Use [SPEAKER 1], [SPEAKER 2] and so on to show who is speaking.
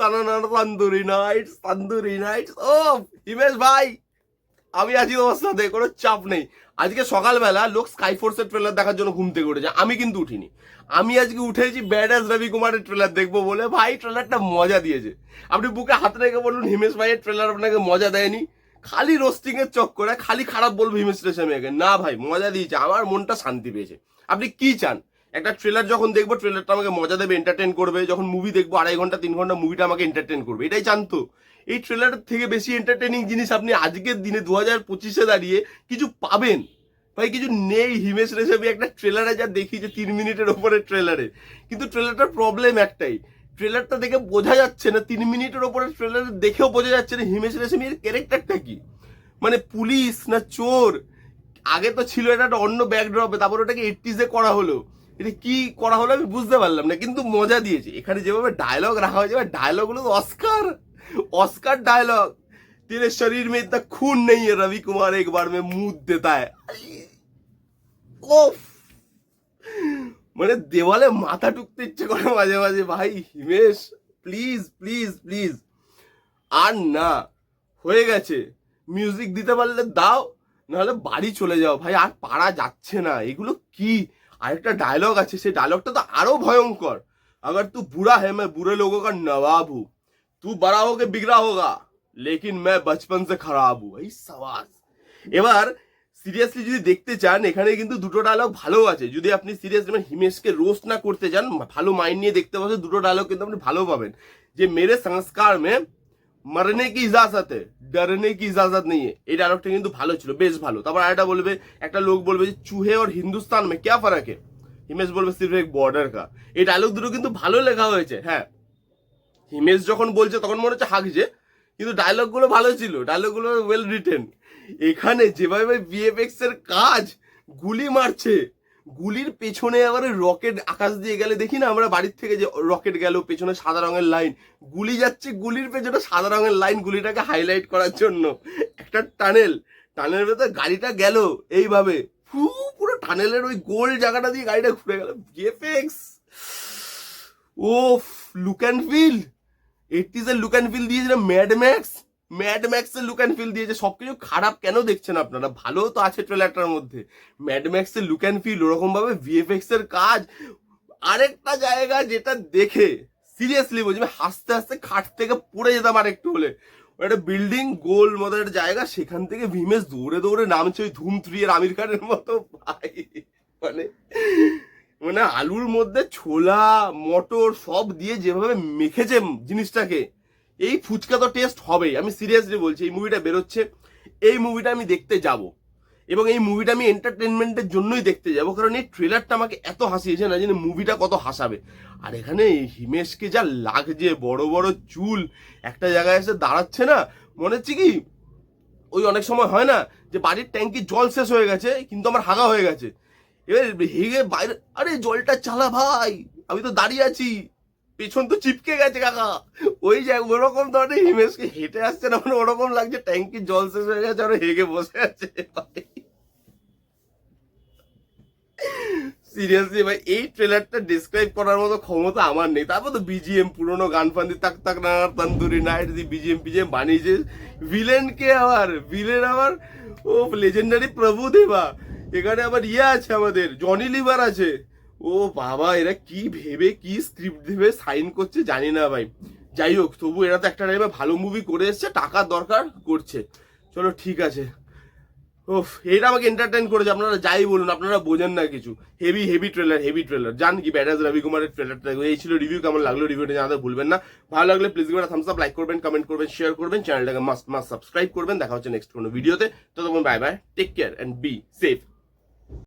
[SPEAKER 1] Tandoori Knights tandoori Knights ও হিমেশ ভাই আমি আছি তোমার সাথে কোনো চাপ নেই। আজকে সকালবেলা লোক স্কাই ফোর্সের ট্রেলার দেখার জন্য ঘুম থেকে উঠেছে। আমি কিন্তু উঠিনি। আমি আজকে উঠেছি ব্যাডাস রবি কুমারের ট্রেলার দেখব বলে। ভাই ট্রেলারটা মজা দিয়েছে। আপনি বুকে হাত রেখে বলুন, হিমেশ ভাইয়ের ট্রেলার আপনাকে মজা দেয়নি? খালি রোস্টিং এর চক করে খালি খারাপ বলব হিমেশ রেশমিয়াকে। না ভাই, মজা দিয়েছে। আমার মনটা শান্তি পেয়েছে। আপনি কি চান? একটা ট্রেলার যখন দেখব ট্রেলারটা আমাকে মজা দেবে এন্টারটেন করবে। যখন মুভি দেখব, আড়াই ঘণ্টা, তিন ঘণ্টা মুভিটা আমাকে এন্টারটেন করবে। এটাই জানতো। এই ট্রেলার থেকে বেশি এন্টারটেনিং জিনিস আপনি আজকের দিনে দু হাজার পঁচিশে দাঁড়িয়ে কিছু পাবেন। ভাই, কিছু নেই। হিমেশ রেশমি একটা ট্রেলারে যা দেখি যে তিন মিনিটের ওপরে ট্রেলারে কিন্তু ট্রেলারটার প্রবলেম একটাই। ট্রেলারটা দেখে বোঝা যাচ্ছে না, তিন মিনিটের ওপরে ট্রেলার দেখেও বোঝা যাচ্ছে না হিমেশ রেশমির ক্যারেক্টারটা কি। মানে পুলিশ না চোর? আগে তো ছিল এটা অন্য ব্যাকড্রপে তারপর ওটাকে এইটিজে করা হলো। এটা কি করা হলো আমি বুঝতে পারলাম না কিন্তু মজা দিয়েছে এখানে যেভাবে ডায়লগ রাখা হয়েছে ডায়লগ গুলো অস্কার ऑस्कर डायलॉग तेरे शरीर में इतना खून नहीं है रवि कुमार एक बार में मुंह देता है ওফ মানে দেওয়ালে মাথা টুকতে ইচ্ছে করে মাঝে মাঝে ভাই হিমেশ প্লিজ প্লিজ প্লিজ আর না হয়ে গেছে মিউজিক দিতে পারলে দাও নাহলে বাড়ি চলে যাও ভাই আর পারা যাচ্ছে না এগুলো কি আরেকটা ডায়লগ আছে সেই ডায়লগটা তো আরো ভয়ঙ্কর अगर तू बुरा है मैं बुरे लोगों का नवाब हूं तू बड़ा होके बिगड़ा होगा लेकिन मैं बचपन से खराब हूं এই সওয়াজ এবার সিরিয়াসলি যদি দেখতে চান এখানে কিন্তু দুটো ডায়লগ ভালো আছে যদি আপনি সিরিয়াসলি মানে হিমেশকে রোস্ট না করতে চান ভালো মাইন্ড নিয়ে দেখতে পাচ্ছেন দুটো ডায়লগ কিন্তু আপনি ভালো পাবেন যে মেরে সংস্কার মে মারনে কি ইজাজত ডরনে কি ইজাজত নেই এই ডায়লগটা কিন্তু ভালো ছিল, বেশ ভালো। তারপর আরেকটা বলবে, একটা লোক বলবে যে চুহে ওর হিন্দুস্তান মে কে ফারাক হে হিমেশ বলবে সির্ফ এক বর্ডার কা। এই ডায়লগ দুটো কিন্তু ভালো লেখা হয়েছে হ্যাঁ। হিমেশ যখন বলছে তখন মনে হচ্ছে হাঁকছে কিন্তু ডায়লগগুলো ভালো ছিল ডায়লগগুলো ওয়েল রিটেন এখানে যেভাবে বিএফএক্স এর কাজ, গুলি মারছে গুলির পেছনে আবার রকেট আকাশ দিয়ে গেলে, দেখি না আমরা বাড়ির থেকে যে রকেট গেল, পেছনে সাদা রঙের লাইন গুলি যাচ্ছে, গুলির পেছনে সাদা রঙের লাইন গুলিটাকে হাইলাইট করার জন্য। একটা টানেল টানেলের ভেতরে গাড়িটা গেল এইভাবে। ফু, পুরো টানেলের ওই গোল জায়গাটা দিয়ে গাড়িটা ঘুরে গেল। ভিএফএক্স ও লুক অ্যান্ড ফিল এইটিজ এর লুক অ্যান্ড ফিল দিয়েছে ম্যাড ম্যাক্স ম্যাড ম্যাক্স এর লুক অ্যান্ড ফিল দিয়েছে। সবকিছু খারাপ কেন দেখছেন আপনারা? ভালো তো আছে ট্রেলারটার মধ্যে। ম্যাড ম্যাক্স এর লুক অ্যান্ড ফিল ওরকম ভাবে ভিএফএক্স এর কাজ আরেকটা জায়গা যেটা দেখে সিরিয়াসলি বলছি আমি হাসতে হাসতে খাট থেকে পড়ে যেতাম আর একটু হলে। একটা বিল্ডিং গোল মতো একটা জায়গা, সেখান থেকে ভীমেশ দৌড়ে দৌড়ে নামছে ওই ধুম থ্রি এর আমির খানের মতো। ভাই মানে মানে আলুর মধ্যে ছোলা, মটর সব দিয়ে যেভাবে মেখেছে জিনিসটাকে এই ফুচকা তো টেস্ট হবেই। আমি সিরিয়াসলি বলছি, এই মুভিটা বেরোচ্ছে, এই মুভিটা আমি দেখতে যাব। এবং এই মুভিটা আমি এন্টারটেনমেন্টের জন্যই দেখতে যাব, কারণ এই ট্রেলারটা আমাকে এত হাসিয়েছে না জানি মুভিটা কত হাসাবে। আর এখানে হিমেশকে যা লাগছে, বড় বড় চুল, একটা জায়গায় এসে দাঁড়াচ্ছে না, মনে হচ্ছে কি, ওই অনেক সময় হয় না যে বাড়ির ট্যাঙ্কি জল শেষ হয়ে গেছে, কিন্তু আমার হাগা হয়ে গেছে। এবার হেগে বাইরে, আরে জলটা চালা ভাই, আমি তো দাঁড়িয়ে আছি, পেছন তো চিপকে গেছে কাকা। ওই যে ওরকম ধরনের হিমেশকে হেঁটে আসছে না মানে ওরকম লাগছে ট্যাঙ্কি জল শেষ হয়ে গেছে, আর হেগে বসে আছে সিরিয়াসলি ভাই, এই ট্রেলারটা ডিসক্রাইব করার মতো ক্ষমতা আমার নেই। তারপর তো বিজিএম পুরোনো গান ফান দিয়ে তাক তাক না, তন্দুরি নাইট দিয়ে বিজিএম বিজিএম বানিয়েছে। ভিলেন কে আবার? ভিলেন আবার? ও লেজেন্ডারি প্রভু দেবা। এখানে আবার ইয়ে আছে আমাদের জনি লিভার আছে। ও বাবা, এরা কি ভেবে, কি স্ক্রিপ্ট ভেবে সাইন করছে জানি না ভাই। যাই হোক, তবু এরা তো একটা টাইমে ভালো মুভি করে এসছে টাকার দরকার করছে। চলো, ঠিক আছে। ওফ এটা আমাকে এন্টারটেন করেছে, আপনারা যাই বলুন, আপনারা বোঝেন না কিছু। Heavy heavy trailer heavy trailer জান কি ব্যাটাজ রবি কুমারের ট্রেলারটা এই ছিল রিভিউ কেমন লাগল রিভিউটা জানাতে ভুলবেন না। ভালো লাগলে প্লিজ একটা থামস আপ লাইক করবেন কমেন্ট করবেন শেয়ার করবেন। চ্যানেলটাকে মাস্ট মাস্ট সাবস্ক্রাইব করবেন। দেখা হচ্ছে নেক্সট কোনো ভিডিওতে তো তখন bye bye take care and be safe